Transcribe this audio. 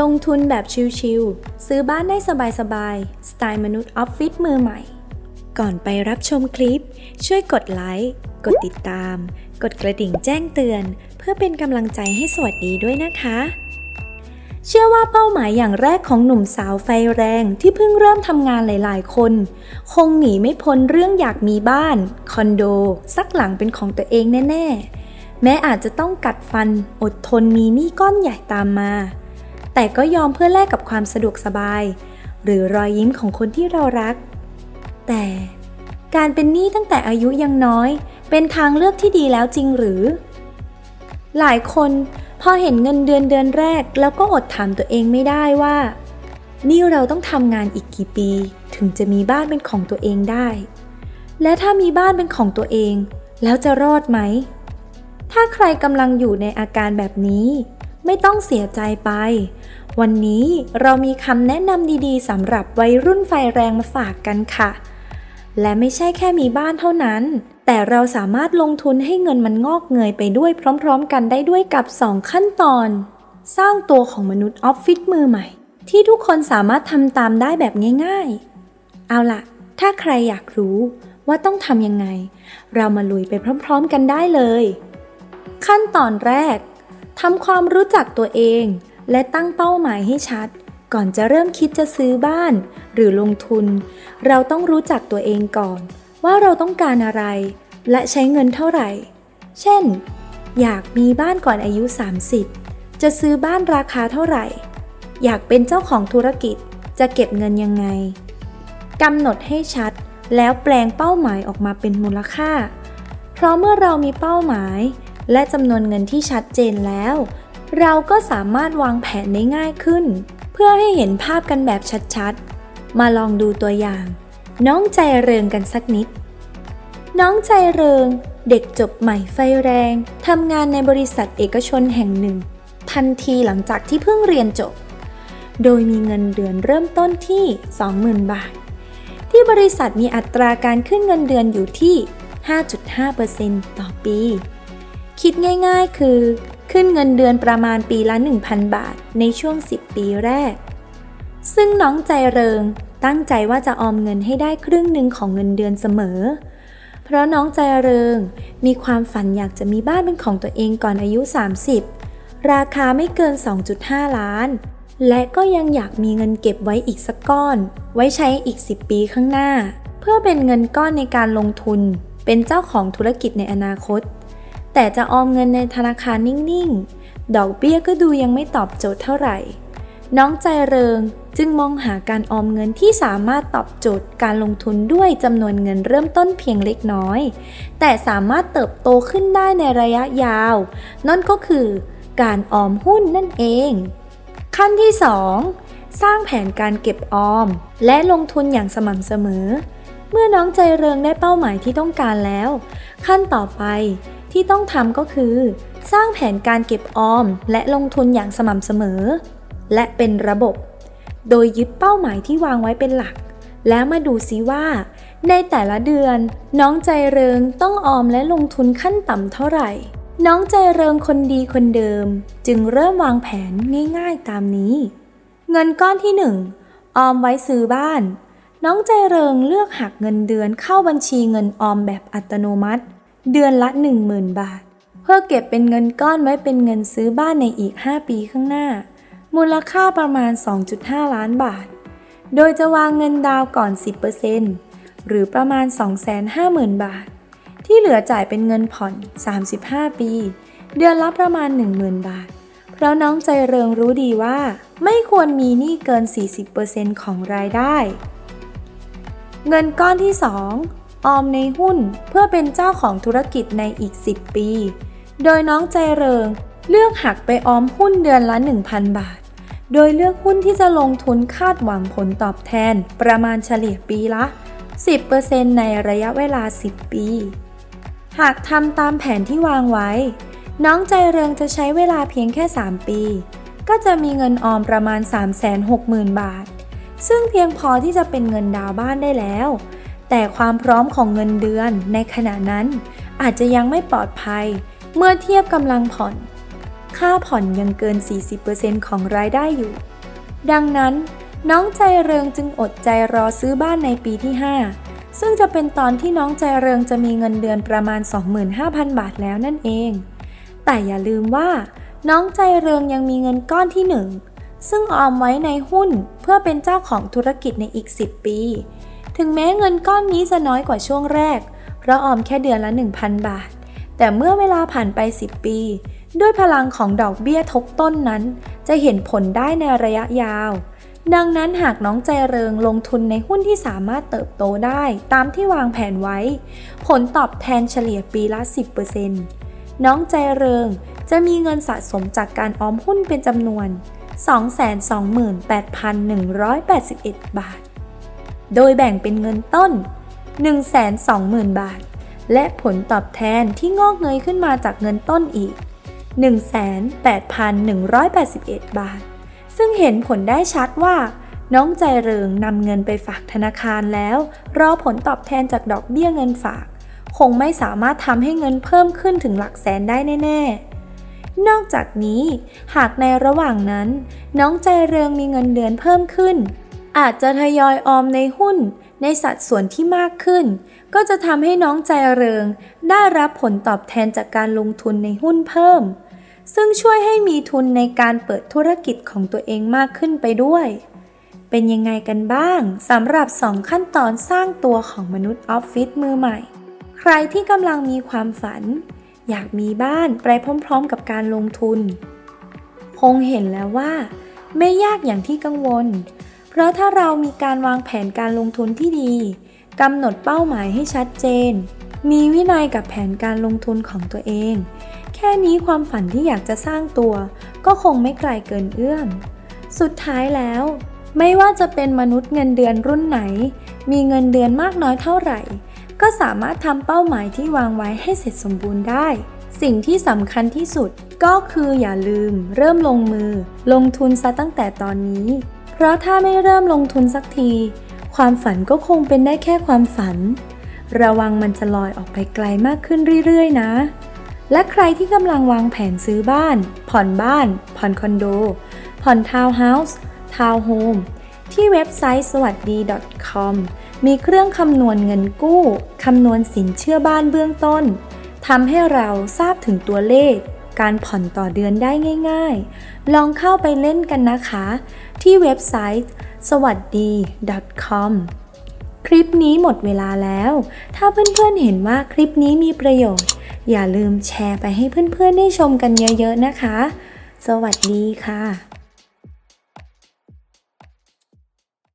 ลงทุนแบบชิลๆ ซื้อบ้านได้สบายๆ สไตล์มนุษย์ออฟฟิศมือใหม่ ก่อนไปรับชมคลิป ช่วยกดไลค์ กดติดตาม กดกระดิ่งแจ้งเตือน เพื่อเป็นกำลังใจให้สวัสดีด้วยนะคะ เชื่อว่าเป้าหมายอย่างแรกของหนุ่มสาวไฟแรงที่เพิ่งเริ่มทำงานหลายๆ คน คงหนีไม่พ้นเรื่องอยากมีบ้าน คอนโด สักหลังเป็นของตัวเองแน่ ๆ แม้อาจจะต้องกัดฟัน อดทนมีหนี้ก้อนใหญ่ตามมา แต่ก็ยอมเพื่อแลกกับความสะดวกสบาย หรือรอยยิ้มของคนที่เรารัก แต่การเป็นหนี้ตั้งแต่อายุยังน้อย เป็นทางเลือกที่ดีแล้วจริงหรือ หลายคนพอเห็นเงินเดือนเดือนแรก แล้วก็อดถามตัวเองไม่ได้ว่า นี่เราต้องทำงานอีกกี่ปี ถึงจะมีบ้านเป็นของตัวเองได้ และถ้ามีบ้านเป็นของตัวเอง แล้วจะรอดไหม ถ้าใครกำลังอยู่ในอาการแบบนี้ ไม่ต้องเสียใจไป วันนี้เรามีคำแนะนำดีๆสำหรับวัยรุ่นไฟแรงมาฝากกันค่ะ และไม่ใช่แค่มีบ้านเท่านั้น แต่เราสามารถลงทุนให้เงินมันงอกเงยไปด้วยพร้อมๆ กันได้ด้วยกับ 2 ขั้นตอน สร้างตัวของมนุษย์ออฟฟิศมือใหม่ ที่ทุกคนสามารถทำตามได้แบบง่ายๆ เอาล่ะ ถ้าใครอยากรู้ว่าต้องทำยังไง เรามาลุยไปพร้อม ๆ กันได้เลย ขั้นตอนแรก ทำความรู้จักตัวเอง และตั้งเป้าหมายให้ชัด ก่อนจะเริ่มคิดจะซื้อบ้าน หรือลงทุน เราต้องรู้จักตัวเองก่อน ว่าเราต้องการอะไร และใช้เงินเท่าไหร่ เช่น อยากมีบ้านก่อนอายุ 30 จะซื้อบ้านราคาเท่าไหร่ อยากเป็นเจ้าของธุรกิจจะเก็บเงินยังไงกำหนดให้ชัด แล้วแปลงเป้าหมายออกมาเป็นมูลค่า เพราะเมื่อเรามีเป้าหมาย และจำนวนเงินที่ชัดเจนแล้ว เราก็สามารถวางแผนได้ง่ายขึ้น เพื่อให้เห็นภาพกันแบบชัดๆ มาลองดูตัวอย่าง น้องใจเริงกันสักนิด น้องใจเริง เด็กจบใหม่ไฟแรงทำงานในบริษัทเอกชนแห่งหนึ่ง ทันทีหลังจากที่เพิ่งเรียนจบ โดยมีเงินเดือนเริ่มต้นที่ 20,000 บาท ที่บริษัทมีอัตราการขึ้นเงินเดือนอยู่ที่ 5.5%ต่อปี คิดง่ายๆคือ ขึ้นเงินเดือนประมาณปีละ 1,000 บาทในช่วง 10 ปีแรก ซึ่งน้องใจเริงตั้งใจว่าจะออมเงินให้ได้ครึ่งหนึ่งของเงินเดือนเสมอ เพราะน้องใจเริงมีความฝันอยากจะมีบ้านเป็นของตัวเองก่อนอายุ 30 ราคาไม่เกิน 2.5 ล้าน และก็ยังอยากมีเงินเก็บไว้อีกสักก้อน ไว้ใช้อีก 10 ปีข้างหน้า เพื่อเป็นเงินก้อนในการลงทุน เป็นเจ้าของธุรกิจในอนาคต แต่จะออมเงินในธนาคารนิ่งๆ ดอกเบี้ยก็ดูยังไม่ตอบโจทย์เท่าไหร่ น้องใจเริงจึงมองหาการออมเงินที่สามารถตอบโจทย์การลงทุนด้วยจำนวนเงินเริ่มต้นเพียงเล็กน้อย แต่สามารถเติบโตขึ้นได้ในระยะยาว นั่นก็คือการออมหุ้นนั่นเอง ขั้นที่ 2 สร้างแผนการเก็บออม และลงทุนอย่างสม่ำเสมอ เมื่อน้องใจเริงได้เป้าหมายที่ต้องการแล้ว ขั้นต่อไป ที่ต้องทำก็คือ สร้างแผนการเก็บออมและลงทุนอย่างสม่ำเสมอ และเป็นระบบ โดยยึดเป้าหมายที่วางไว้เป็นหลัก แล้วมาดูซิว่า ในแต่ละเดือน น้องใจเริงต้องออมและลงทุนขั้นต่ำเท่าไหร่ น้องใจเริงคนดีคนเดิม จึงเริ่มวางแผนง่ายๆตามนี้ เงินก้อนที่ 1 ออมไว้ซื้อบ้าน น้องใจเริงเลือกหักเงินเดือนเข้าบัญชีเงินออมแบบอัตโนมัติ เดือนละ 10,000 บาท เพื่อเก็บเป็นเงินก้อนไว้เป็นเงินซื้อบ้านในอีก 5 ปีข้างหน้า มูลค่าประมาณ 2.5 ล้านบาท โดยจะวางเงินดาวน์ก่อน 10%หรือประมาณ 250,000 บาท ที่เหลือจ่ายเป็นเงินผ่อน 35 ปี เดือนละประมาณ 10,000 บาท เพราะน้องใจเริงรู้ดีว่า ไม่ควรมีหนี้เกิน 40%ของรายได้ เงินก้อนที่ 2 ออมในหุ้นเพื่อเป็นเจ้าของธุรกิจในอีก 10 ปี โดยน้องใจเริง เลือกหักไปออมหุ้นเดือนละ 1,000 บาท โดยเลือกหุ้นที่จะลงทุนคาดหวังผลตอบแทนประมาณเฉลี่ยปีละ 10%ในระยะเวลา 10 ปี หากทำตามแผนที่วางไว้ น้องใจเริงจะใช้เวลาเพียงแค่ 3 ปี ก็จะมีเงินออมประมาณ 360,000 บาท ซึ่งเพียงพอที่จะเป็นเงินดาวบ้านได้แล้ว แต่ความพร้อมของเงินเดือนในขณะนั้นอาจจะยังไม่ปลอดภัย เมื่อเทียบกำลังผ่อน ค่าผ่อนยังเกิน 40%ของรายได้อยู่ ดังนั้นน้องใจเริงจึงอดใจรอซื้อบ้านในปีที่ 5 ซึ่งจะเป็นตอนที่น้องใจเริงจะมีเงินเดือนประมาณ 25,000 บาทแล้วนั่นเอง แต่อย่าลืมว่า น้องใจเริงยังมีเงินก้อนที่ 1 ซึ่งออมไว้ในหุ้นเพื่อเป็นเจ้าของธุรกิจในอีก 10 ปี ถึงแม้เงินก้อนนี้จะน้อยกว่าช่วงแรก เพราะออมแค่เดือนละ 1,000 บาท แต่เมื่อเวลาผ่านไป 10 ปี ด้วยพลังของดอกเบี้ยทบต้นนั้น จะเห็นผลได้ในระยะยาว ดังนั้นหากน้องใจเริงลงทุนในหุ้นที่สามารถเติบโตได้ตามที่วางแผนไว้ ผลตอบแทนเฉลี่ยปีละ 10%น้องใจเริงจะมีเงินสะสมจากการออมหุ้นเป็นจำนวน 228,181 บาท โดยแบ่งเป็นเงินต้น 120,000 บาท และผลตอบแทนที่งอกเงยขึ้นมาจากเงินต้นอีก 18,181 บาท ซึ่งเห็นผลได้ชัดว่า น้องใจเริงนำเงินไปฝากธนาคารแล้ว รอผลตอบแทนจากดอกเบี้ยเงินฝาก คงไม่สามารถทำให้เงินเพิ่มขึ้นถึงหลักแสนได้แน่ๆนอกจากนี้ หากในระหว่างนั้น น้องใจเริงมีเงินเดือนเพิ่มขึ้น อาจจะทยอยออมในหุ้น ในสัดส่วนที่มากขึ้น ก็จะทำให้น้องใจเริง ได้รับผลตอบแทนจากการลงทุนในหุ้นเพิ่ม ซึ่งช่วยให้มีทุนในการเปิดธุรกิจของตัวเองมากขึ้นไปด้วย เป็นยังไงกันบ้างสำหรับ 2 ขั้นตอนสร้างตัวของมนุษย์ออฟฟิศมือใหม่ ใครที่กำลังมีความฝัน อยากมีบ้านไปพร้อม ๆ กับการลงทุน คงเห็นแล้วว่า ไม่ยากอย่างที่กังวล เพราะถ้าเรามีการวางแผนการลงทุนที่ดีกำหนดเป้าหมายให้ชัดเจน มีวินัยกับแผนการลงทุนของตัวเอง แค่นี้ความฝันที่อยากจะสร้างตัว ก็คงไม่ไกลเกินเอื้อม สุดท้ายแล้ว ไม่ว่าจะเป็นมนุษย์เงินเดือนรุ่นไหน มีเงินเดือนมากน้อยเท่าไหร่ ก็สามารถทำเป้าหมายที่วางไว้ให้เสร็จสมบูรณ์ได้ สิ่งที่สำคัญที่สุดก็คืออย่าลืม เริ่มลงมือ ลงทุนซะตั้งแต่ตอนนี้ เพราะถ้าไม่เริ่มลงทุนสักที ความฝันก็คงเป็นได้แค่ความฝัน ระวังมันจะลอยออกไปไกลมากขึ้นเรื่อยๆ นะ และใครที่กำลังวางแผนซื้อบ้าน ผ่อนบ้าน ผ่อนคอนโด ผ่อนทาวน์เฮาส์ทาวน์โฮมที่เว็บไซต์สวัสดี .com มีเครื่องคำนวณเงินกู้ คำนวณสินเชื่อบ้านเบื้องต้น ทำให้เราทราบถึงตัวเลข การผ่อนต่อเดือนได้ง่าย ๆ ลองเข้าไปเล่นกันนะคะ ที่เว็บไซต์สวัสดี .com คลิปนี้หมดเวลาแล้ว ถ้าเพื่อนๆเห็นว่าคลิปนี้มีประโยชน์ อย่าลืมแชร์ไปให้เพื่อนๆได้ชมกันเยอะๆนะคะ สวัสดีค่ะ